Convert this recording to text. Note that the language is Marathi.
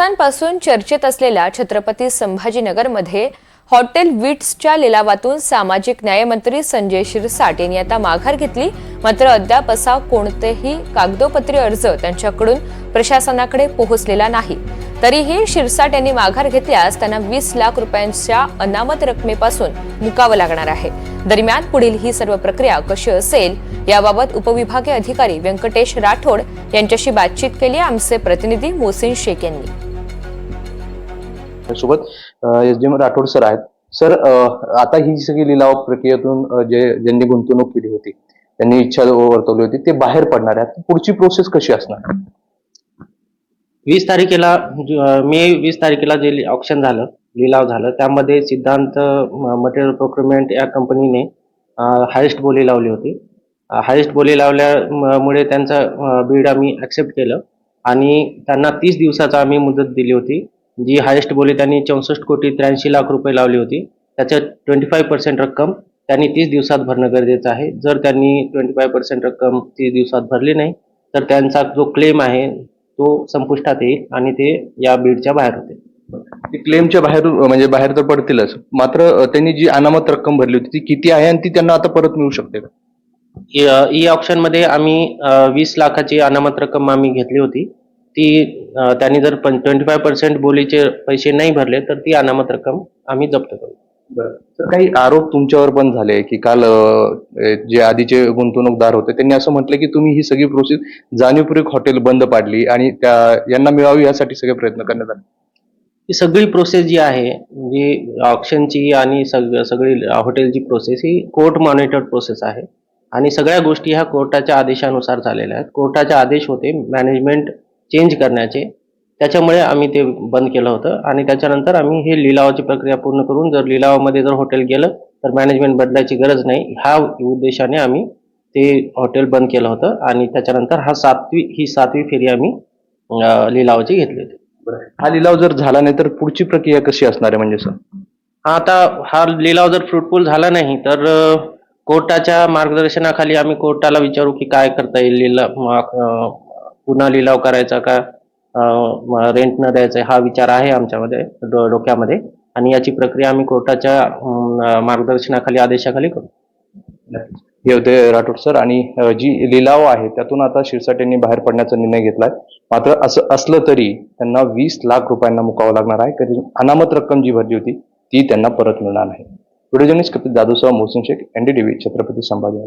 पासून चर्चेत असलेल्या छत्रपती संभाजीनगरमध्ये हॉटेल विट्सच्या लिलावातून सामाजिक न्यायमंत्री संजय शिरसाट यांनी आता माघार घेतली. मात्र अद्याप असा कोणतेही कागदोपत्री अर्ज त्यांच्याकडून प्रशासनाकडे पोहोचलेला नाही. तरीही शिरसाट यांनी माघार घेतल्यास त्यांना वीस लाख रुपयांच्या अनामत रकमेपासून मुकावं लागणार आहे. दरम्यान पुढील ही सर्व प्रक्रिया कशी असेल याबाबत उपविभागीय अधिकारी व्यंकटेश राठोड यांच्याशी बातचीत केली. आमचे प्रतिनिधी मोहसिन शेख यांनी. सोबत S D M Rathod sir आहेत. सर आता ही सगळी लिलाव प्रक्रियेतून जे ज्यांनी गुंतवणूक केली होती त्यांनी इच्छा वर्तवली होती ते बाहेर पडणार आहेत. पुढची प्रोसेस कशी असणार? वीस तारखेला मे वीस तारखेला जे ऑप्शन झालं लिलाव झालं त्यामध्ये सिद्धांत मटेरियल प्रोक्युरमेंट या कंपनीने हायेस्ट बोली लावली होती. हायेस्ट बोली लावल्यामुळे त्यांचं बीड आम्ही ऍक्सेप्ट केलं आणि त्यांना तीस दिवसाचा आम्ही मुदत दिली होती. जी हायेस्ट बोली त्यांनी चौसष्ट कोटी त्र्याऐंशी लाख रुपये लावली होती. त्याच्यात ट्वेंटी फाय पर्सेंट रक्कम त्यांनी तीस दिवसात भरणं गरजेचं आहे. जर त्यांनी ट्वेंटी फाय पर्सेंट रक्कम तीस दिवसात भरली नाही तर त्यांचा जो क्लेम आहे तो संपुष्टात येईल आणि ते या बीडच्या बाहेर होते ते क्लेमच्या बाहेर म्हणजे बाहेर तर पडतीलच. मात्र त्यांनी जी अनामत रक्कम भरली होती ती किती आहे आणि ती त्यांना आता परत मिळू शकते का? ई ऑप्शनमध्ये आम्ही वीस लाखाची अनामत रक्कम आम्ही घेतली होती. ती त्यांनी जर ट्वेंटी फाय पर्सेंट बोलीचे पैसे नाही भरले तर ती अनामत रक्कम आम्ही जप्त करू. तर काही आरोप तुमच्यावर पण झाले की काल जे आधीचे गुंतवणूकदार होते त्यांनी असं म्हटलं की तुम्ही ही सगळी प्रोसेस जाणीवपूर्वक हॉटेल बंद पाडली आणि त्या यांना मिळावी यासाठी सगळे प्रयत्न करण्यात आले. ही सगळी प्रोसेस जी आहे जी ऑप्शनची आणि सग सगळी हॉटेलची प्रोसेस ही कोर्ट मॉनिटर्ड प्रोसेस आहे. आणि सगळ्या गोष्टी ह्या कोर्टाच्या आदेशानुसार झालेल्या आहेत. कोर्टाचे आदेश होते मॅनेजमेंट चेंज करण्याचे. त्याच्यामुळे आम्ही ते बंद केलं होतं. आणि त्याच्यानंतर आम्ही हे लिलावाची प्रक्रिया पूर्ण करून जर लिलावामध्ये जर हॉटेल गेलं तर मॅनेजमेंट बदलायची गरज नाही. ह्या उद्देशाने आम्ही ते हॉटेल बंद केलं होतं. आणि त्याच्यानंतर हा सातवी ही सातवी फेरी आम्ही लिलावाची घेतली होती. हा लिलाव जर झाला नाही तर पुढची प्रक्रिया कशी असणार आहे म्हणजे सर? हा आता हा लिलाव जर फ्रुटफुल झाला नाही तर कोर्टाच्या मार्गदर्शनाखाली आम्ही कोर्टाला विचारू की काय करता येईल लिलाव पुन्हा लिलाव करायचा का रेंट न द्यायचा हा विचार आहे आमच्यामध्ये डो- डोक्यामध्ये. आणि याची प्रक्रिया आम्ही कोर्टाच्या मार्गदर्शनाखाली आदेशाखाली करू. हे होते राठोड सर. आणि जी लिलाव आहे त्यातून आता शिरसाट यांनी बाहेर पडण्याचा निर्णय घेतलाय. मात्र असं असलं तरी त्यांना वीस लाख रुपयांना मुकावं लागणार आहे. कारण अनामत रक्कम जी भरली होती ती त्यांना परत मिळणार नाही. व्हिडिओ जर्नलिस्ट कपिल जाधवसह मोहसिन शेख एनडीटीव्ही छत्रपती संभाजी